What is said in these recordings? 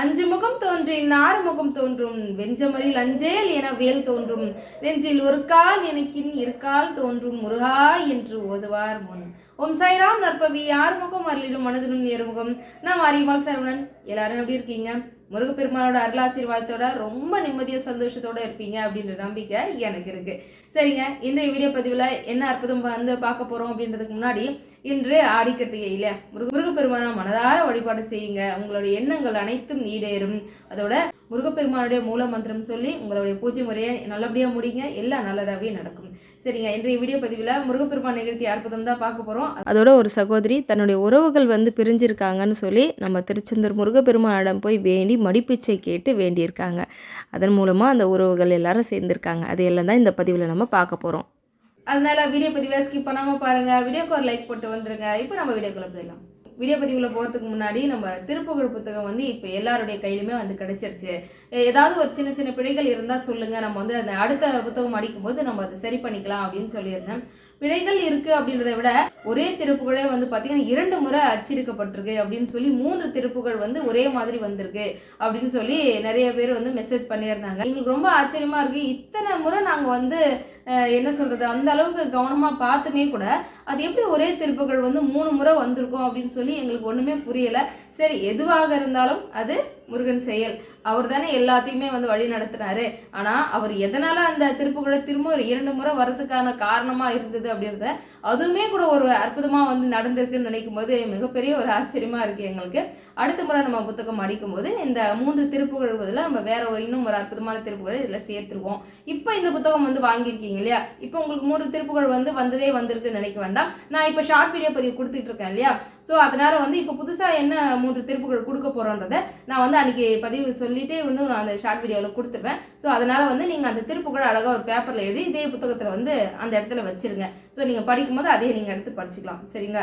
அஞ்சு முகம் தோன்றின் ஆறு முகம் தோன்றும். வெஞ்சமரில் அஞ்சேல் என வேல் தோன்றும். நெஞ்சில் ஒரு கால் எனக்கின் இருக்கால் தோன்றும். முருகா என்று ஓதுவார் முன். ஓம் சாய்ராம் நற்பவி ஆறுமுகம் அருளிடும் மனதிலும் நேர்முகம். நான் அறிவால் சரவணன். எல்லாரும் எப்படி இருக்கீங்க? முருகப்பெருமானோட அருளாசீர்வாதத்தோட ரொம்ப நிம்மதியாக சந்தோஷத்தோட இருப்பீங்க அப்படின்ற நம்பிக்கை எனக்கு இருக்குது சரிங்க இன்றைய வீடியோ பதிவில் என்ன அற்புதம் வந்து பார்க்க போகிறோம் அப்படின்றதுக்கு முன்னாடி இன்று ஆடிக்கட்டிகை முருக முருகப்பெருமானை மனதார வழிபாடு செய்யுங்க. உங்களுடைய எண்ணங்கள் அனைத்தும் ஈடேறும் அதோட முருகப்பெருமானுடைய மூல மந்திரம் சொல்லி உங்களுடைய பூஜை முறையை நல்லபடியாக முடிங்க. எல்லாம் நல்லதாகவே நடக்கும். சரிங்க இன்றைய வீடியோ பதிவில் முருகப்பெருமான் நிகழ்த்தி அற்புதம் தான் பார்க்க போகிறோம் அதோட ஒரு சகோதரி தன்னுடைய உறவுகள் வந்து பிரிஞ்சிருக்காங்கன்னு சொல்லி நம்ம திருச்செந்தூர் முருகப்பெருமானிடம் போய் வேண்டி மடிப்பிச்சை கேட்டு வேண்டியிருக்காங்க. அதன் மூலமாக அந்த உறவுகள் எல்லாரும் சேர்ந்திருக்காங்க. அது எல்லாம் தான் இந்த பதிவில் நம்ம பார்க்க போகிறோம் அதனால வீடியோ பதிவை ஸ்கிப் பண்ணாமல் பாருங்கள் வீடியோக்கு ஒரு லைக் போட்டு வந்துருங்க. இப்போ நம்ம வீடியோக்குள்ளே போயிடலாம். வீடியோ பதிவுக்குள்ளே போகிறதுக்கு முன்னாடி நம்ம திருப்புகழ் புத்தகம் வந்து இப்போ எல்லாருடைய கையிலுமே வந்து கிடைச்சிருச்சு. ஏதாவது ஒரு சின்ன சின்ன பிழைகள் இருந்தால் சொல்லுங்கள் நம்ம வந்து அந்த அடுத்த புத்தகம் அடிக்கும்போது நம்ம அதை சரி பண்ணிக்கலாம் அப்படின்னு சொல்லியிருந்தேன். பிழைகள் இருக்கு அப்படின்றத விட ஒரே திருப்புகழே வந்து பார்த்தீங்கன்னா இரண்டு முறை அச்சிருக்கப்பட்டிருக்கு அப்படின்னு சொல்லி மூன்று திருப்புகள் வந்து ஒரே மாதிரி வந்திருக்கு அப்படின்னு சொல்லி நிறைய பேர் வந்து மெசேஜ் பண்ணியிருந்தாங்க. எங்களுக்கு ரொம்ப ஆச்சரியமா இருக்கு. இத்தனை முறை நாங்கள் வந்து என்ன சொல்றது அந்த அளவுக்கு கவனமாக பார்த்துமே கூட அது எப்படி ஒரே திருப்புகள் வந்து மூணு முறை வந்திருக்கும் அப்படின்னு சொல்லி எங்களுக்கு ஒன்றுமே புரியலை. சரி எதுவாக இருந்தாலும் அது முருகன் செயல். அவர் தானே எல்லாத்தையுமே வந்து வழி நடத்துறாரு. ஆனால் அவர் எதனால அந்த திருப்புகழை திரும்ப ஒரு இரண்டு முறை வர்றதுக்கான காரணமாக இருந்தது அப்படின்றத அதுவுமே கூட ஒரு அற்புதமாக வந்து நடந்திருக்குன்னு நினைக்கும் போது மிகப்பெரிய ஒரு ஆச்சரியமா இருக்கு எங்களுக்கு. அடுத்த முறை நம்ம புத்தகம் அடிக்கும் போது இந்த மூன்று திருப்புகழ் பதிலாக நம்ம வேற ஒரு இன்னும் ஒரு அற்புதமான திருப்புகழை இதில் சேர்த்துருவோம். இப்போ இந்த புத்தகம் வந்து வாங்கியிருக்கீங்க இல்லையா? இப்போ உங்களுக்கு மூன்று திருப்புகழ் வந்து வந்ததே வந்திருக்குன்னு நினைக்க வேண்டாம். நான் இப்போ ஷார்ட் வீடியோ பதிவு கொடுத்துட்டு இருக்கேன் இல்லையா? ஸோ அதனால வந்து இப்போ புதுசாக என்ன மூன்று திருப்புகள் கொடுக்க போகிறோன்றத நான் வந்து அன்னைக்கு பதிவு சொல்லிட்டே வந்து நான் அந்த ஷார்ட் வீடியோவில் கொடுத்துருவேன். ஸோ அதனால் வந்து நீங்கள் அந்த திருப்புகழ் அழகாக ஒரு பேப்பரில் எழுதி இதே புத்தகத்தில் வந்து அந்த இடத்துல வச்சுருங்க. ஸோ நீங்கள் படிக்கும்போது அதையே நீங்கள் எடுத்து படிச்சுக்கலாம். சரிங்க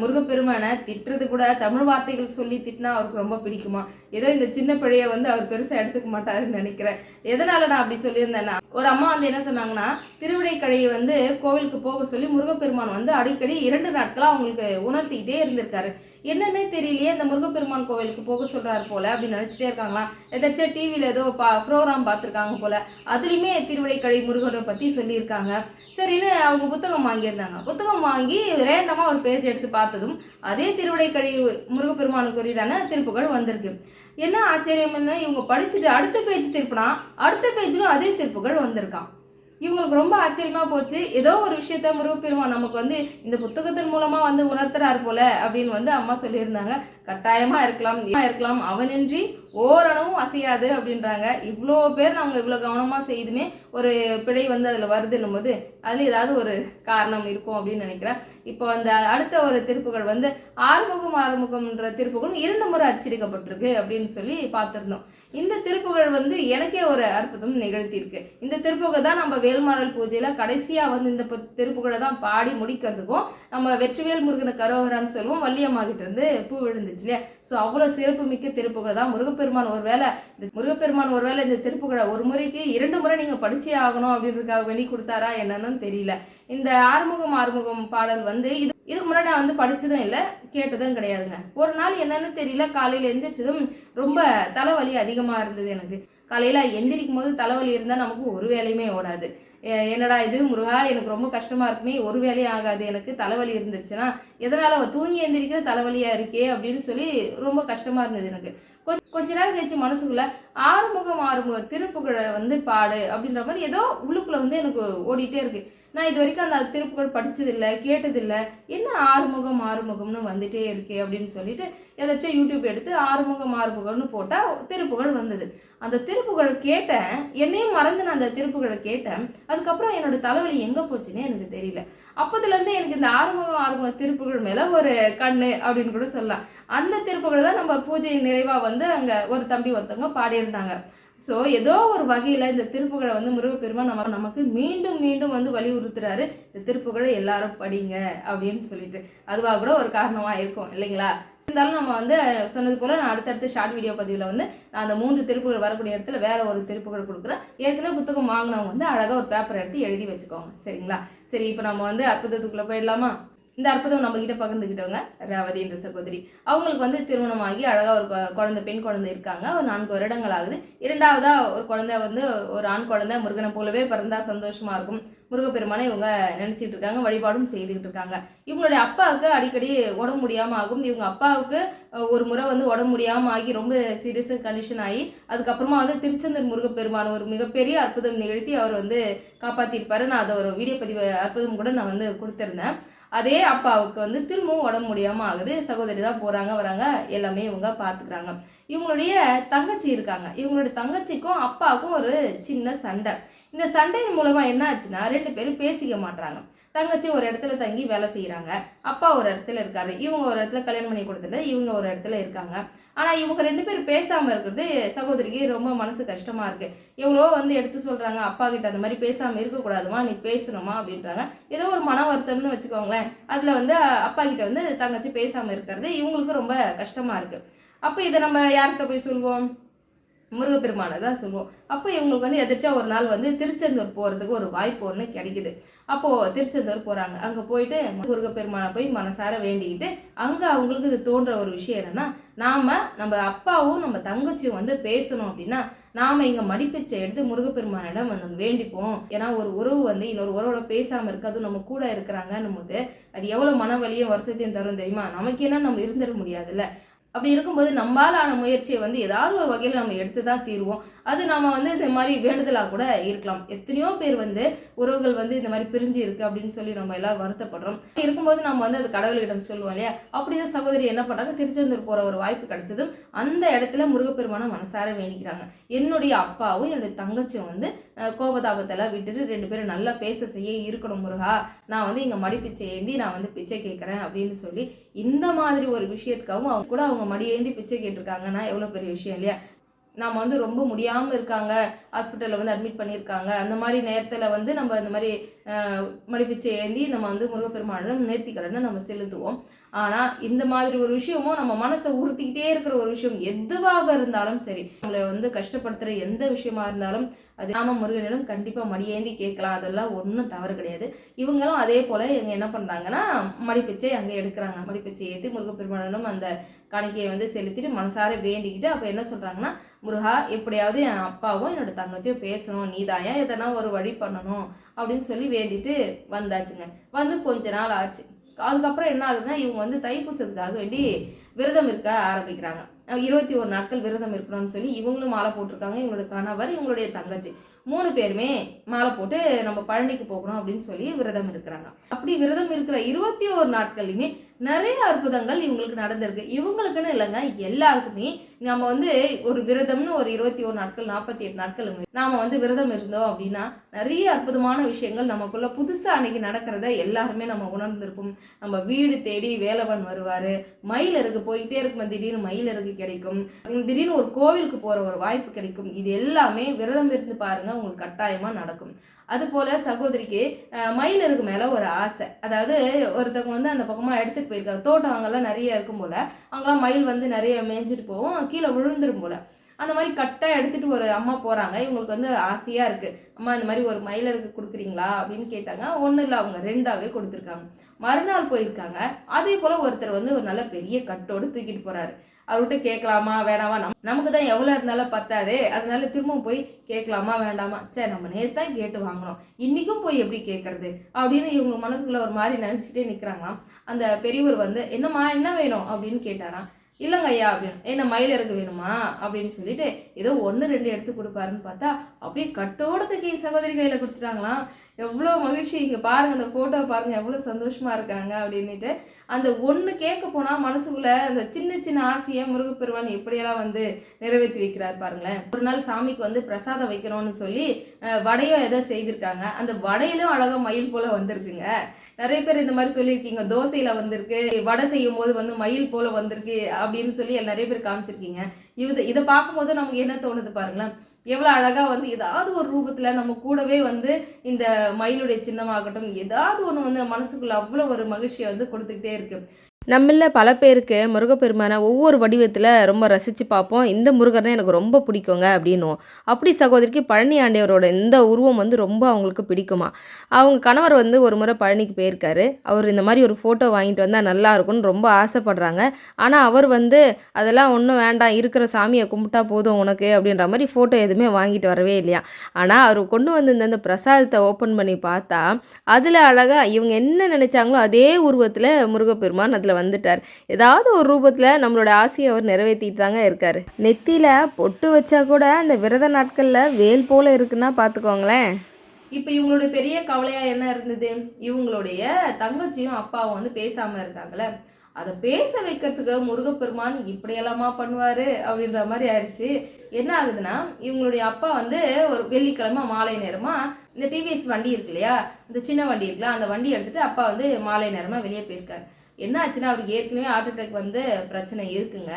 முருகப்பெருமானை திட்டுறது கூட தமிழ் வார்த்தைகள் சொல்லி திட்டினா அவருக்கு ரொம்ப பிடிக்குமா? ஏதோ இந்த சின்ன பிழையை வந்து அவர் பெருசாக எடுத்துக்க மாட்டாருன்னு நினைக்கிறேன். எதனால் நான் அப்படி சொல்லியிருந்தேன்னா ஒரு அம்மா வந்து என்ன சொன்னாங்கன்னா திருவிடைக்கடையை வந்து கோவிலுக்கு போக சொல்லி முருகப்பெருமான் வந்து அடிக்கடி இரண்டு நாட்களாக அவங்களுக்கு உணர்த்திக்கிட்டே இருந்திருக்காரு. என்னன்னே தெரியலையே அந்த முருகப்பெருமான் கோவிலுக்கு போக சொல்கிறாரு போல அப்படின்னு நினச்சிட்டே இருக்காங்களாம். ஏதாச்சும் டிவியில் ஏதோ பா ப்ரோக்ராம் பார்த்துருக்காங்க போல. அதுலேயுமே திருவிடைக்கழி முருகனை பற்றி சொல்லியிருக்காங்க. சரின்னு அவங்க புத்தகம் வாங்கியிருந்தாங்க. புத்தகம் வாங்கி ரேண்டமாக ஒரு பேஜ் எடுத்து பார்த்ததும் அதே திருவிடைக்கழி முருகப்பெருமானுக்குரியதான திருப்புகள் வந்திருக்கு. என்ன ஆச்சரியம்னு இவங்க படிச்சுட்டு அடுத்த பேஜ் திருப்பினா அடுத்த பேஜிலும் அதே திருப்புகள் வந்திருக்கான் இவங்களுக்கு ரொம்ப ஆச்சரியமாக போச்சு. ஏதோ ஒரு விஷயத்த முருகப்பெருமான் நமக்கு வந்து இந்த புத்தகத்தின் மூலமாக வந்து உணர்த்துறாரு போல அப்படின்னு வந்து அம்மா சொல்லியிருந்தாங்க. கட்டாயமா இருக்கலாம் இருக்கலாம். அவனின்றி ஓரணவும் அசையாது அப்படின்றாங்க. இவ்வளோ பேர் நாங்கள் இவ்வளோ கவனமாக செய்துமே ஒரு பிழை வந்து அதில் வருதுன்னும் போது அதில் ஏதாவது ஒரு காரணம் இருக்கும் அப்படின்னு நினைக்கிறேன். இப்போ அந்த அடுத்த ஒரு திருப்புகள் வந்து ஆறுமுகம் ஆறுமுகம்ன்ற திருப்புகள் இரண்டு முறை அச்சடிக்கப்பட்டிருக்கு அப்படின்னு சொல்லி பார்த்துருந்தோம். இந்த திருப்புகள் வந்து எனக்கே ஒரு அற்புதம் நிகழ்த்தியிருக்கு. இந்த திருப்புகள் தான் நம்ம வேல்மாறல் பூஜையில் கடைசியாக வந்து இந்த திருப்புகளை தான் பாடி முடிக்கிறதுக்கும் நம்ம வெற்றிவேல் முருகனை கரோகரான்னு சொல்லுவோம். வள்ளியம்மா கிட்ட இருந்து பூ விழுந்துச்சு இல்லையா? ஸோ அவ்வளோ சிறப்பு மிக்க திருப்புகளை தான். முருகப்பெருமான் ஒருவேளை இந்த முருகப்பெருமான் ஒரு வேளை இந்த திருப்புகளை ஒரு முறைக்கு இரண்டு முறை நீங்கள் படிச்சே ஆகணும் அப்படின்றதுக்காக வெளி கொடுத்தாரா என்னன்னு தெரியல. இந்த ஆறுமுகம் ஆறுமுகம் பாடல் வந்து இது இதுக்கு முன்னாடி நான் வந்து படித்ததும் இல்லை கேட்டதும் கிடையாதுங்க. ஒரு நாள் என்னன்னு தெரியல காலையில் எந்திரிச்சதும் ரொம்ப தலைவலி அதிகமாக இருந்தது எனக்கு. காலையில் எந்திரிக்கும் போது தலைவலி இருந்தால் நமக்கு ஒரு வேலையுமே ஓடாது. என்னடா இது முருகா எனக்கு ரொம்ப கஷ்டமாக இருக்குமே ஒரு வேலையும் ஆகாது. எனக்கு தலைவலி இருந்துச்சுன்னா எதனால் அவள் தூங்கி எந்திரிக்கிற தலைவலியாக இருக்கே அப்படின்னு சொல்லி ரொம்ப கஷ்டமாக இருந்தது எனக்கு. கொஞ்ச கொஞ்ச நேரம் கழிச்சு மனசுக்குள்ள ஆறுமுகம் ஆறுமுகம் திருப்புகழை வந்து பாடு அப்படின்ற மாதிரி ஏதோ உள்ளுக்குள்ளே வந்து எனக்கு ஓடிட்டே இருக்குது நான் இது வரைக்கும் அந்த திருப்புகழ் படித்ததில்லை கேட்டதில்லை. என்ன ஆறுமுகம் ஆறுமுகம்னு வந்துட்டே இருக்கே அப்படின்னு சொல்லிட்டு ஏதாச்சும் யூடியூப் எடுத்து ஆறுமுகம் ஆறுமுகம்னு போட்டால் திருப்புகழ் வந்தது. அந்த திருப்புகழ் கேட்டேன். என்னையும் மறந்து நான் அந்த திருப்புகழை கேட்டேன். அதுக்கப்புறம் என்னோட தலைவலி எங்கே போச்சுன்னே எனக்கு தெரியல. அப்போதுலேருந்து எனக்கு இந்த ஆறுமுகம் ஆறுமுக திருப்புகழ் மேலே ஒரு கண்ணு அப்படின்னு கூட சொல்லலாம். அந்த திருப்புகளை தான் நம்ம பூஜை நிறைவாக வந்து அங்கே ஒரு தம்பி ஒருத்தவங்க பாடியிருந்தாங்க. ஸோ ஏதோ ஒரு வகையில் இந்த திருப்புகழை வந்து முருகப்பெருமான் நம்ம நமக்கு மீண்டும் மீண்டும் வந்து வலியுறுத்துறாரு. இந்த திருப்புகழை எல்லாரும் படிங்க அப்படின்னு சொல்லிட்டு. அதுவாக கூட ஒரு காரணமாக இருக்கும் இல்லைங்களா? இருந்தாலும் நம்ம வந்து சொன்னது போல் நான் அடுத்தடுத்த ஷார்ட் வீடியோ பதிவில் வந்து நான் அந்த மூன்று திருப்புகள் வரக்கூடிய இடத்துல வேற ஒரு திருப்புகள் கொடுக்குறேன். ஏற்கனவே புத்தகம் வாங்கினவங்க வந்து அழகாக ஒரு பேப்பர் எடுத்து எழுதி வச்சுக்கோங்க. சரிங்களா? சரி இப்போ நம்ம வந்து அற்புதத்துக்குள்ளே போயிடலாமா? இந்த அற்புதம் நம்ம கிட்ட பகிர்ந்துக்கிட்டவங்க ரேவதி என்ற சகோதரி. அவங்களுக்கு வந்து திருமணமாகி அழகாக ஒரு கொ- குழந்தை பெண் குழந்தை இருக்காங்க. ஒரு நான்கு வருடங்கள் ஆகுது இரண்டாவதாக ஒரு குழந்தை வந்து ஒரு ஆண் குழந்தை முருகனை போலவே பிறந்தா சந்தோஷமா இருக்கும். முருகப்பெருமானை இவங்க நினைச்சிட்டு இருக்காங்க வழிபாடும் செய்துக்கிட்டு இருக்காங்க. இவங்களுடைய அப்பாவுக்கு அடிக்கடி உடம்பு முடியாமல் ஆகும். இவங்க அப்பாவுக்கு ஒரு முறை வந்து உடம்பு முடியாமல் ஆகி ரொம்ப சீரியஸ் கண்டிஷன் ஆகி அதுக்கப்புறமா வந்து திருச்செந்தூர் முருகப்பெருமான் ஒரு மிகப்பெரிய அற்புதம் நிகழ்த்தி அவர் வந்து காப்பாற்றிருப்பாரு நான் அதை ஒரு வீடியோ பதிவு அற்புதம் கூட நான் வந்து கொடுத்துருந்தேன். அதே அப்பாவுக்கு வந்து திரும்பவும் உடம்பு முடியாமல் ஆகுது. சகோதரி தான் போகிறாங்க வராங்க. எல்லாமே இவங்க பார்த்துக்கிறாங்க இவங்களுடைய தங்கச்சி இருக்காங்க. இவங்களுடைய தங்கச்சிக்கும் அப்பாவுக்கும் ஒரு சின்ன சண்டை. இந்த சண்டையின் மூலமாக என்ன ஆச்சுன்னா ரெண்டு பேரும் பேசிக்க மாட்றாங்க. தங்கச்சி ஒரு இடத்துல தங்கி வேலை செய்கிறாங்க அப்பா ஒரு இடத்துல இருக்காரு. இவங்க ஒரு இடத்துல கல்யாணம் பண்ணி கொடுத்துட்டு இவங்க ஒரு இடத்துல இருக்காங்க. ஆனால் இவங்க ரெண்டு பேரும் பேசாமல் இருக்கிறது சகோதரிக்கு ரொம்ப மனசு கஷ்டமாக இருக்குது எவ்வளோ வந்து எடுத்து சொல்கிறாங்க அப்பா கிட்ட அந்த மாதிரி பேசாமல் இருக்கக்கூடாதுமா நீ பேசணுமா அப்படின்றாங்க. ஏதோ ஒரு மன வருத்தம்னு வச்சுக்கோங்களேன். அதில் வந்து அப்பா கிட்ட வந்து தங்கச்சி பேசாமல் இருக்கிறது இவங்களுக்கு ரொம்ப கஷ்டமாக இருக்குது அப்போ இதை நம்ம யார்கிட்ட போய் சொல்வோம்? முருகப்பெருமானை தான் சொல்லுவோம் அப்போ இவங்களுக்கு வந்து எதிர்த்தா ஒரு நாள் வந்து திருச்செந்தூர் போகிறதுக்கு ஒரு வாய்ப்பு ஒன்று கிடைக்குது. அப்போது திருச்செந்தூர் போகிறாங்க அங்கே போயிட்டு முருகப்பெருமானை போய் மனசார வேண்டிக்கிட்டு அங்கே அவங்களுக்கு இது தோன்ற ஒரு விஷயம் என்னன்னா நாம் நம்ம அப்பாவும் நம்ம தங்கச்சியும் வந்து பேசணும் அப்படின்னா நாம் இங்கே மடிப்பிச்சை எடுத்து முருகப்பெருமானிடம் வந்து வேண்டிப்போம். ஏன்னா ஒரு உறவு வந்து இன்னொரு உறவோட பேசாமல் இருக்கு அதுவும் நம்ம கூட இருக்கிறாங்கன்னும் போது அது எவ்வளோ மனவலியும் வருத்தத்தையும் தரும் தெரியுமா? நமக்கு என்ன நம்ம இருந்துட முடியாதுல்ல. அப்படி இருக்கும்போது நம்மால் முயற்சியை வந்து ஏதாவது ஒரு வகையில் நம்ம எடுத்து தான் தீருவோம். அது நம்ம வந்து இந்த மாதிரி வேண்டுதலாக கூட இருக்கலாம். எத்தனையோ பேர் வந்து உறவுகள் வந்து இந்த மாதிரி பிரிஞ்சு இருக்கு அப்படின்னு சொல்லி நம்ம எல்லாரும் வருத்தப்படுறோம். இருக்கும்போது நம்ம வந்து அது கடவுளிடம் சொல்லுவோம் இல்லையா? அப்படிதான் சகோதரி என்ன பண்ணுறாங்க திருச்செந்தூர் போகிற ஒரு வாய்ப்பு கிடைச்சதும் அந்த இடத்துல முருகப்பெருமான மனசார வேண்டிக்கிறாங்க. என்னுடைய அப்பாவும் என்னுடைய தங்கச்சியும் வந்து கோபதாபத்தெல்லாம் விட்டுட்டு ரெண்டு பேரும் நல்லா பேச செய்ய இருக்கணும் முருகா. நான் வந்து இங்கே மடிப்பிச்சை ஏந்தி நான் வந்து பிச்சை கேட்குறேன் அப்படின்னு சொல்லி இந்த மாதிரி ஒரு விஷயத்துக்காகவும் அவங்க கூட அவங்க மடியேந்தி பிச்சை கேட்டிருக்காங்கன்னா எவ்வளோ பெரிய விஷயம் இல்லையா? நாம் வந்து ரொம்ப முடியாமல் இருக்காங்க. ஹாஸ்பிட்டலில் வந்து அட்மிட் பண்ணியிருக்காங்க. அந்த மாதிரி நேரத்தில் வந்து நம்ம இந்த மாதிரி மடிப்பிச்சை ஏந்தி நம்ம வந்து முருகப்பெருமானிடம் நேர்த்திக்கடனை நம்ம செலுத்துவோம். ஆனால் இந்த மாதிரி ஒரு விஷயமும் நம்ம மனசை உறுத்திக்கிட்டே இருக்கிற ஒரு விஷயம் எதுவாக இருந்தாலும் சரி நம்மளை வந்து கஷ்டப்படுத்துகிற எந்த விஷயமா இருந்தாலும் அது நாம முருகனிடம் கண்டிப்பாக மடியேந்தி கேட்கலாம். அதெல்லாம் ஒன்றும் தவறு கிடையாது. இவங்களும் அதே போல் இவங்க என்ன பண்ணுறாங்கன்னா மடிப்பிச்சை அங்கே எடுக்கிறாங்க. மடிப்பிச்சை ஏற்றி முருகப்பெருமானும் அந்த காணிக்கையை வந்து செலுத்திட்டு மனசார வேண்டிக்கிட்டு அப்போ என்ன சொல்கிறாங்கன்னா முருகா எப்படியாவது என் அப்பாவும் என்னோட தங்கச்சியும் பேசணும். நீதாயா எதனா ஒரு வழி பண்ணணும்? அப்படின்னு சொல்லி வேண்டிட்டு வந்தாச்சுங்க. வந்து கொஞ்ச நாள் ஆச்சு. அதுக்கப்புறம் என்ன ஆகுதுன்னா இவங்க வந்து தைப்பூசத்துக்காக வேண்டி விரதம் இருக்க ஆரம்பிக்கிறாங்க. இருபத்தி ஒரு நாட்கள் விரதம் இருக்கணும்னு சொல்லி இவங்களும் மாலை போட்டிருக்காங்க. இவங்களோட கணவர் இவங்களுடைய தங்கச்சி மூணு பேருமே மாலை போட்டு நம்ம பழனிக்கு போகணும் அப்படின்னு சொல்லி விரதம் இருக்கிறாங்க. அப்படி விரதம் இருக்கிற இருபத்தி ஒரு நாட்கள்லையுமே நிறைய அற்புதங்கள் இவங்களுக்கு நடந்திருக்கு. இவங்களுக்குன்னு இல்லைங்க எல்லாருக்குமே நம்ம வந்து ஒரு விரதம்னு ஒரு இருபத்தி ஒரு நாட்கள் நாற்பத்தி எட்டு நாட்கள் நாம் வந்து விரதம் இருந்தோம் அப்படின்னா நிறைய அற்புதமான விஷயங்கள் நமக்குள்ளே புதுசாக அன்னைக்கு நடக்கிறத எல்லாருமே நம்ம உணர்ந்திருப்போம். நம்ம வீடு தேடி வேலவன் வருவார். மயிலருக்கு போயிட்டே இருக்கும் திடீர்னு மயிலருக்கு கிடைக்கும். திடீர்னு ஒரு கோவிலுக்கு போகிற ஒரு வாய்ப்பு கிடைக்கும். இது எல்லாமே விரதம் இருந்து பாருங்கள் உங்களுக்கு கட்டாயமாக நடக்கும். அதுபோல் சகோதரிக்கு மயிலருக்கு மேலே ஒரு ஆசை. அதாவது ஒருத்தவங்க வந்து அந்த பக்கமாக எடுத்துகிட்டு போயிருக்காங்க. தோட்டம் அங்கெல்லாம் நிறைய இருக்கும் போல். அங்கெல்லாம் மயில் வந்து நிறைய மேய்ஞ்சிட்டு போகும். கீழே விழுந்துரும் போல். அந்த மாதிரி கட்டாக எடுத்துகிட்டு ஒரு அம்மா போகிறாங்க இவங்களுக்கு வந்து ஆசையாக இருக்குது அம்மா இந்த மாதிரி ஒரு மயிலருக்கு கொடுக்குறீங்களா? அப்படின்னு கேட்டாங்க. ஒன்றும் இல்லை. அவங்க ரெண்டாவே கொடுத்துருக்காங்க. மறுநாள் போயிருக்காங்க. அதே போல் ஒருத்தர் வந்து ஒரு நல்ல பெரிய கட்டோடு தூக்கிட்டு போகிறாரு அவர்கிட்ட கேட்கலாமா வேணாமா? நம் நமக்கு தான் எவ்வளோ இருந்தாலும் பத்தாதே. அதனால திரும்பவும் போய் கேட்கலாமா வேண்டாமா? சரி நம்ம நேற்று தான் கேட்டு வாங்கினோம் இன்றைக்கும் போய் எப்படி கேட்குறது? அப்படின்னு இவங்க மனசுக்குள்ளே ஒரு மாதிரி நினச்சிட்டே நிற்கிறாங்களாம் அந்த பெரியவர் வந்து என்னம்மா என்ன வேணும்? அப்படின்னு கேட்டாராம். இல்லைங்க ஐயா அப்படின்னு. என்ன மயில் இறகு வேணுமா? அப்படின்னு சொல்லிட்டு ஏதோ ஒன்று ரெண்டு எடுத்து கொடுப்பாருன்னு பார்த்தா அப்படியே கட்டோட தூக்கி சகோதரி கையில் கொடுத்துட்டாங்களாம். எவ்வளோ மகிழ்ச்சி. இங்கே பாருங்கள் அந்த ஃபோட்டோ பாருங்கள் எவ்வளோ சந்தோஷமாக இருக்காங்க அப்படின்னுட்டு அந்த ஒன்று கேட்க போனால் மனசுக்குள்ள அந்த சின்ன சின்ன ஆசையை முருகப்பெருமான் எப்படியெல்லாம் வந்து நிறைவேற்றி வைக்கிறார் பாருங்களேன். ஒரு நாள் சாமிக்கு வந்து பிரசாதம் வைக்கணும்னு சொல்லி வடையும் ஏதோ செய்திருக்காங்க. அந்த வடையிலும் அழகாக மயில் போல் வந்திருக்குங்க. நிறைய பேர் இந்த மாதிரி சொல்லியிருக்கீங்க. தோசையில வந்திருக்கு வடை செய்யும் போது வந்து மயில் போல வந்திருக்கு அப்படின்னு சொல்லி நிறைய பேர் காமிச்சிருக்கீங்க. இது இதை பார்க்கும்போது நமக்கு என்ன தோணுது பாருங்களேன். எவ்வளோ அழகாக வந்து ஏதாவது ஒரு ரூபத்தில் நம்ம கூடவே வந்து இந்த மயிலுடைய சின்னமாகட்டும் ஏதாவது ஒன்று வந்து மனசுக்குள்ள அவ்வளோ ஒரு மகிழ்ச்சியை வந்து கொடுத்துக்கிட்டே இருக்கு. நம்மள பல பேருக்கு முருகப்பெருமானை ஒவ்வொரு வடிவத்தில் ரொம்ப ரசித்து பார்ப்போம். இந்த முருகர்னா எனக்கு ரொம்ப பிடிக்குங்க அப்படின்னுவோம். அப்படி சகோதரிக்கு பழனி ஆண்டியவரோட இந்த உருவம் வந்து ரொம்ப அவங்களுக்கு பிடிக்குமா? அவங்க கணவர் வந்து ஒரு முறை பழனிக்கு போயிருக்காரு. அவர் இந்த மாதிரி ஒரு ஃபோட்டோ வாங்கிட்டு வந்தால் நல்லா இருக்கும்னு ரொம்ப ஆசைப்படுறாங்க. ஆனால் அவர் வந்து அதெல்லாம் ஒன்றும் வேண்டாம். இருக்கிற சாமியை கும்பிட்டா போதும் உனக்கு அப்படின்ற மாதிரி ஃபோட்டோ எதுவுமே வாங்கிட்டு வரவே இல்லையா? ஆனால் அவர் கொண்டு வந்து இந்த பிரசாதத்தை ஓப்பன் பண்ணி பார்த்தா அதில் அழகாக இவங்க என்ன நினைச்சாங்களோ அதே உருவத்தில் முருகப்பெருமான் அதில் வந்துட்டார். ஏதாவது ஒரு ரூபத்தில் நம்மளோட ஆசையை அவர் நிறைவேற்றிட்டு தாங்க இருக்கார். நெத்தியில் பொட்டு வச்சா கூட அந்த விரத நாட்களில் வேல் போல இருக்குன்னா பார்த்துக்கோங்களேன். இப்போ இவங்களுடைய பெரிய கவலையாக என்ன இருந்தது? இவங்களுடைய தங்கச்சியும் அப்பாவும் வந்து பேசாமல் இருந்தாங்களே அதை பேச வைக்கிறதுக்கு முருகப்பெருமான் இப்படியெல்லாமா பண்ணுவார் அப்படின்ற மாதிரி ஆயிடுச்சு. என்ன ஆகுதுன்னா இவங்களுடைய அப்பா வந்து ஒரு வெள்ளிக்கிழமை மாலை நேரமாக இந்த டிவிஎஸ் வண்டி இருக்கு இல்லையா? இந்த சின்ன வண்டி இருக்குல்ல அந்த வண்டி எடுத்துட்டு அப்பா வந்து மாலை நேரமாக வெளியே போயிருக்காரு. என்ன ஆச்சுன்னா அவருக்கு ஏற்கனவே ஹார்ட் அட்டாக் வந்து பிரச்சனை இருக்குங்க.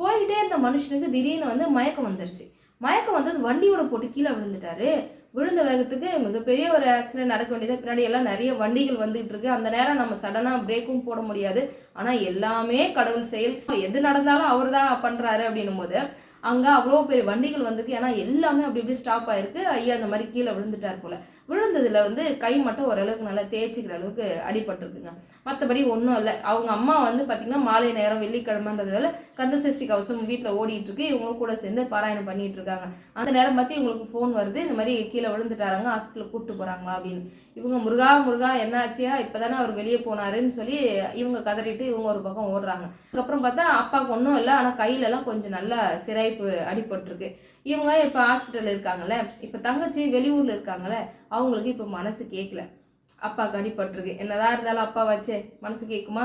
போயிட்டே இருந்த மனுஷனுக்கு திடீர்னு வந்து மயக்கம் வந்துருச்சு. மயக்கம் வந்தது வண்டியோட போட்டு கீழே விழுந்துட்டாரு. விழுந்த வேகத்துக்கு மிகப்பெரிய ஒரு ஆக்சிடென்ட் நடக்க வேண்டியது. பின்னாடி எல்லாம் நிறைய வண்டிகள் வந்துகிட்டு இருக்கு. அந்த நேரம் நம்ம சடனாக பிரேக்கும் போட முடியாது. ஆனால் எல்லாமே கடவுள் செயல். எது நடந்தாலும் அவர் தான் பண்ணுறாரு அப்படின்னும் போது அங்கே அவ்வளோ பெரிய வண்டிகள் வந்திருக்கு. ஏன்னா எல்லாமே அப்படி இப்படி ஸ்டாப் ஆயிருக்கு. ஐயா அந்த மாதிரி கீழே விழுந்துட்டார் போல். விழுந்ததில் வந்து கை மட்டும் ஓரளவுக்கு நல்லா தேய்ச்சிக்கிற அளவுக்கு அடிபட்டிருக்குங்க. மற்றபடி ஒன்றும் இல்லை. அவங்க அம்மா வந்து பார்த்திங்கன்னா மாலை நேரம் வெள்ளிக்கிழமைன்றதுனால கந்த சஷ்டி கவசம் வீட்டில் ஓடிட்டு இருக்கு. இவங்களும் கூட சேர்ந்து பாராயணம் பண்ணிட்டு இருக்காங்க. அந்த நேரம் பார்த்து இவங்களுக்கு ஃபோன் வருது. இந்த மாதிரி கீழே விழுந்துட்டாராங்க ஹாஸ்பிட்டலுக்கு கூப்பிட்டு போகிறாங்களா அப்படின்னு. இவங்க முருகா முருகா என்னாச்சியா இப்போ தானே அவர் வெளியே போனாருன்னு சொல்லி இவங்க கதறிட்டு இவங்க ஒரு பக்கம் ஓடுறாங்க. அதுக்கப்புறம் பார்த்தா அப்பாவுக்கு ஒன்றும் இல்லை. ஆனால் கையிலலாம் கொஞ்சம் நல்லா சிராய்ப்பு அடிபட்டிருக்கு. இவங்க இப்போ ஹாஸ்பிட்டலில் இருக்காங்கல்ல இப்போ தங்கச்சி வெளியூரில் இருக்காங்கல்ல அவங்களுக்கு இப்போ மனசு கேட்கல அப்பாவுக்கு அடிபட்டிருக்கு. என்னதான் இருந்தாலும் அப்பா வச்சே மனசு கேட்குமா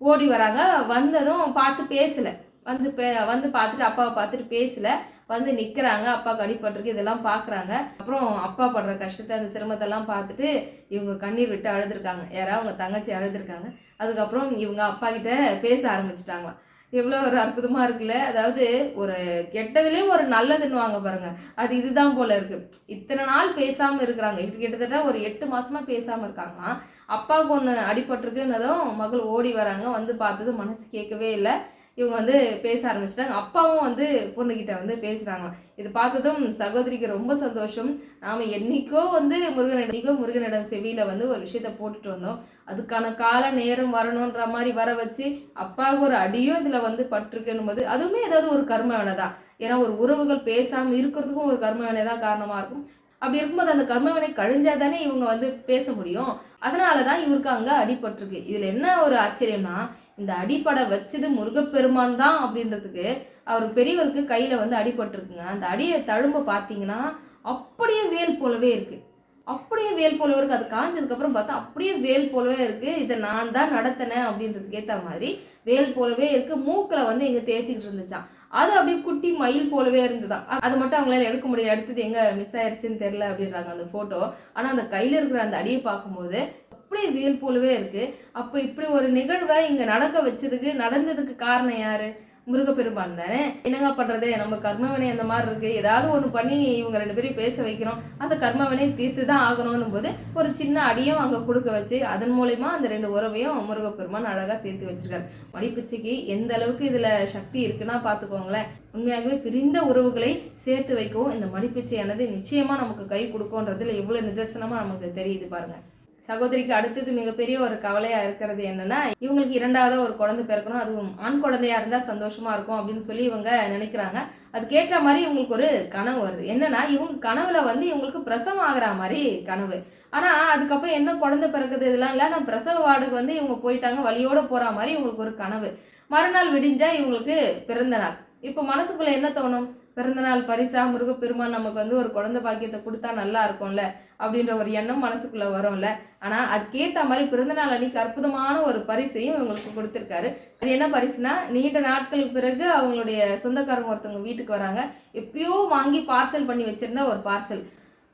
ஓடி வராங்க. வந்ததும் பார்த்து பேசலை. வந்து பே வந்து பார்த்துட்டு அப்பாவை பார்த்துட்டு பேசலை. வந்து நிற்கிறாங்க அப்பாவுக்கு அடிபட்டிருக்கு. இதெல்லாம் பார்க்குறாங்க அப்புறம் அப்பா படுற கஷ்டத்தை அந்த சிரமத்தெல்லாம் பார்த்துட்டு இவங்க கண்ணீர் விட்டு அழுதுருக்காங்க. யாராவது அவங்க தங்கச்சி அழுதுருக்காங்க. அதுக்கப்புறம் இவங்க அப்பா கிட்ட பேச ஆரம்பிச்சிட்டாங்களாம். எவ்வளோ ஒரு அற்புதமாக இருக்குல்ல? அதாவது ஒரு கெட்டதுலேயும் ஒரு நல்லதுன்னு வாங்க பாருங்கள் அது இதுதான் போல் இருக்குது இத்தனை நாள் பேசாமல் இருக்கிறாங்க. இப்படி கிட்டத்தட்ட ஒரு எட்டு மாதமாக பேசாமல் இருக்காங்களாம் அப்பாவுக்கு ஒன்று அடிபட்டிருக்குன்னதும் மகள் ஓடி வராங்க. வந்து பார்த்ததும் மனசு கேட்கவே இல்லை. இவங்க வந்து பேச ஆரம்பிச்சிட்டாங்க. அப்பாவும் வந்து பொண்ணுக்கிட்ட வந்து பேசுகிறாங்க இது பார்த்ததும் சகோதரிக்கு ரொம்ப சந்தோஷம். நாம் என்னைக்கோ வந்து முருகனடிக்கோ முருகனிடம் செவியில் வந்து ஒரு விஷயத்த போட்டுட்டு வந்தோம். அதுக்கான கால நேரம் வரணுன்ற மாதிரி வர வச்சு அப்பாவுக்கு ஒரு அடியும் இதில் வந்து பட்டிருக்குன்னும் போது அதுவுமே ஏதாவது ஒரு கர்ம வேலை தான் ஏன்னா ஒரு உறவுகள் பேசாமல் இருக்கிறதுக்கும் ஒரு கர்ம வேலை தான் காரணமாக இருக்கும். அப்படி இருக்கும்போது அந்த கர்மவினை கழிஞ்சா தானே இவங்க வந்து பேச முடியும். அதனால தான் இவருக்கு அங்கே அடிபட்டிருக்கு. இதில் என்ன ஒரு ஆச்சரியம்னா இந்த அடிப்படை வச்சது முருகப்பெருமான் தான் அப்படின்றதுக்கு அவர் பெரியவருக்கு கையில் வந்து அடிபட்டிருக்குங்க அந்த அடியை தழும்ப பார்த்தீங்கன்னா அப்படியே வேல் போலவே இருக்குது அப்படியே வேல் போலவே இருக்குது அது காஞ்சதுக்கப்புறம் பார்த்தா அப்படியே வேல் போலவே இருக்குது இதை நான் தான் நடத்தினேன் அப்படின்றதுக்கு ஏற்ற மாதிரி வேல் போலவே இருக்குது மூக்கில் வந்து இங்கே தேய்ச்சிக்கிட்டு இருந்துச்சான் அது அப்படியே குட்டி மயில் போலவே இருந்துதான் அது மட்டும் அவங்களால எடுக்க முடியாது அடுத்தது எங்கே மிஸ் ஆயிடுச்சுன்னு தெரில அப்படின்றாங்க அந்த ஃபோட்டோ ஆனால் அந்த கையில் இருக்கிற அந்த அடியை பார்க்கும்போது அப்படியே வேல் போலவே இருக்கு. அப்போ இப்படி ஒரு நிகழ்வை இங்கே நடக்க வச்சதுக்கு நடந்ததுக்கு காரணம் யாரு? முருகப்பெருமான் தானே. என்னங்க பண்றது? நம்ம கர்மவினை அந்த மாதிரி இருக்கு. ஏதாவது ஒன்று பண்ணி இவங்க ரெண்டு பேரும் பேச வைக்கிறோம். அந்த கர்மவினை தீர்த்து தான் ஆகணும்னு போது ஒரு சின்ன அடியும் அங்கே கொடுக்க வச்சு அதன் மூலயமா அந்த ரெண்டு உறவையும் முருகப்பெருமான் அழகாக சேர்த்து வச்சிருக்காரு. மடிப்பிச்சைக்கு எந்த அளவுக்கு இதில் சக்தி இருக்குன்னா பார்த்துக்கோங்களேன் உண்மையாகவே பிரிந்த உறவுகளை சேர்த்து வைக்கவும் இந்த மடிப்பிச்சையானது நிச்சயமாக நமக்கு கை கொடுக்கும்ன்றதுல எவ்வளோ நிதர்சனமாக நமக்கு தெரியுது பாருங்கள் சகோதரிக்கு அடுத்தது மிகப்பெரிய ஒரு கவலையா இருக்கிறது என்னன்னா இவங்களுக்கு இரண்டாவது ஒரு குழந்தை பிறக்கணும். அதுவும் ஆண் குழந்தையா இருந்தா சந்தோஷமா இருக்கும் அப்படின்னு சொல்லி இவங்க நினைக்கிறாங்க. அதுக்கேற்ற மாதிரி இவங்களுக்கு ஒரு கனவு வருது. என்னன்னா இவங்க கனவுல வந்து இவங்களுக்கு பிரசவம் ஆகிற மாதிரி கனவு. ஆனா அதுக்கப்புறம் என்ன குழந்தை பிறக்குது இதெல்லாம் இல்லை. நான் பிரசவ வார்டுக்கு வந்து இவங்க போயிட்டாங்க. வழியோட போற மாதிரி இவங்களுக்கு ஒரு கனவு. மறுநாள் விடிஞ்சா இவங்களுக்கு பிறந்த நாள். இப்போ மனசுக்குள்ள என்ன தோணும்? பிறந்தநாள் பரிசா முருகப்பெருமான் நமக்கு வந்து ஒரு குழந்தை பாக்கியத்தை கொடுத்தா நல்லா இருக்கும்ல அப்படின்ற ஒரு எண்ணம் மனசுக்குள்ளே வரும்ல. ஆனால் அதுக்கேற்ற மாதிரி பிறந்தநாள் அன்னைக்கு அற்புதமான ஒரு பரிசையும் இவங்களுக்கு கொடுத்துருக்காரு. அது என்ன பரிசுனா நீண்ட நாட்களுக்கு பிறகு அவங்களுடைய சொந்தக்காரங்க ஒருத்தவங்க வீட்டுக்கு வராங்க. எப்பயோ வாங்கி பார்சல் பண்ணி வச்சுருந்தா ஒரு பார்சல்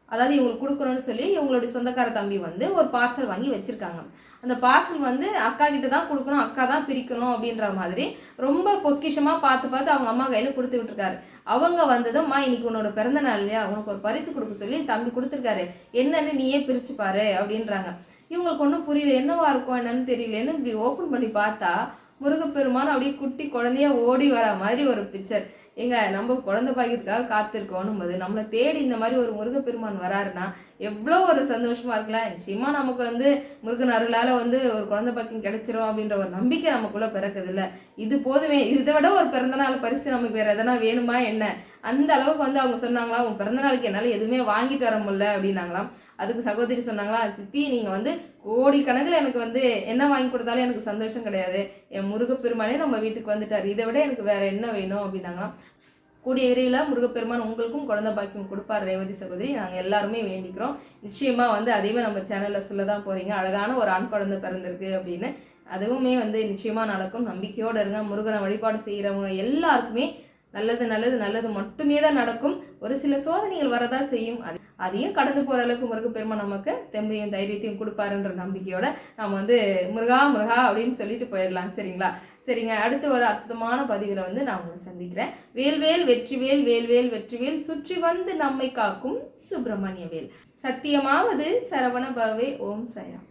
அதாவது இவங்களுக்கு கொடுக்கணும்னு சொல்லி இவங்களுடைய சொந்தக்கார தம்பி வந்து ஒரு பார்சல் வாங்கி வச்சுருக்காங்க. அந்த பார்சல் வந்து அக்கா கிட்ட தான் கொடுக்கணும் அக்கா தான் பிரிக்கணும் அப்படின்ற மாதிரி ரொம்ப பொக்கிஷமாக பார்த்து பார்த்து அவங்க அம்மா கையில் கொடுத்து விட்டுருக்காரு. அவங்க வந்ததும்மா இன்னைக்கு உன்னோட பிறந்த நாள் இல்லையா? உனக்கு ஒரு பரிசு கொடுக்க சொல்லி தம்பி கொடுத்துருக்காரு. என்னன்னு நீயே பிரிச்சு பாரு அப்படின்றாங்க. இவங்களுக்கு ஒன்றும் புரியல என்னவா இருக்கும் என்னன்னு தெரியலன்னு இப்படி ஓப்பன் பண்ணி பார்த்தா முருகப்பெருமான் அப்படியே குட்டி குழந்தையா ஓடி வர மாதிரி ஒரு பிக்சர் எங்க நம்ம குழந்தை பாக்கியத்துக்காக காத்திருக்கோம் போது நம்மளை தேடி இந்த மாதிரி ஒரு முருகப்பெருமான் வராருன்னா எவ்வளோ ஒரு சந்தோஷமா இருக்கலாம். நிச்சயமா நமக்கு வந்து முருகன் அருளால் வந்து ஒரு குழந்தை பாக்கியம் கிடைச்சிரும் அப்படின்ற ஒரு நம்பிக்கை நமக்குள்ளே பிறக்குது இது போதுமே இதை விட ஒரு பிறந்தநாள் பரிசு நமக்கு வேறு எதனா வேணுமா என்ன? அந்த அளவுக்கு வந்து அவங்க சொன்னாங்களா உன் பிறந்தநாளுக்கு என்னால் எதுவுமே வாங்கிட்டு வர முடியல அப்படின்னாங்களாம். அதுக்கு சகோதரி சொன்னாங்களா சித்தி நீங்கள் வந்து கோடிக்கணக்கில் எனக்கு வந்து என்ன வாங்கி கொடுத்தாலும் எனக்கு சந்தோஷம் கிடையாது. என் முருகப்பெருமானே நம்ம வீட்டுக்கு வந்துட்டார். இதை விட எனக்கு வேறு என்ன வேணும் அப்படின்னாங்களாம். கூடிய விரைவில் முருகப்பெருமான் உங்களுக்கும் குழந்தை பாக்கியம் கொடுப்பார் ரேவதி சகோதரி. நாங்கள் எல்லாருமே வேண்டிக்கிறோம். நிச்சயமாக வந்து அதையுமே நம்ம சேனலில் சொல்ல தான் போகிறீங்க அழகான ஒரு ஆண் குழந்தை பிறந்திருக்கு அப்படின்னு. அதுவுமே வந்து நிச்சயமாக நடக்கும். நம்பிக்கையோடு இருங்க. முருகனை வழிபாடு செய்கிறவங்க எல்லாருக்குமே நல்லது நல்லது நல்லது மட்டுமே தான் நடக்கும். ஒரு சில சோதனைகள் வரதான் செய்யும். அது அதையும் கடந்து போகிற அளவுக்கு முருகப்பெருமான் நமக்கு தெம்பையும் தைரியத்தையும் கொடுப்பாருன்ற நம்பிக்கையோட நம்ம வந்து முருகா முருகா அப்படின்னு சொல்லிட்டு போயிடலாம் சரிங்களா? சரிங்க அடுத்து ஒரு அற்புதமான பதிவில் வந்து நான் உங்களை சந்திக்கிறேன். வேல்வேல் வெற்றிவேல் வேல்வேல் வெற்றிவேல் சுற்றி வந்து நம்மை காக்கும் சுப்பிரமணிய வேல். சத்தியமாவது சரவண பவே ஓம் சயம்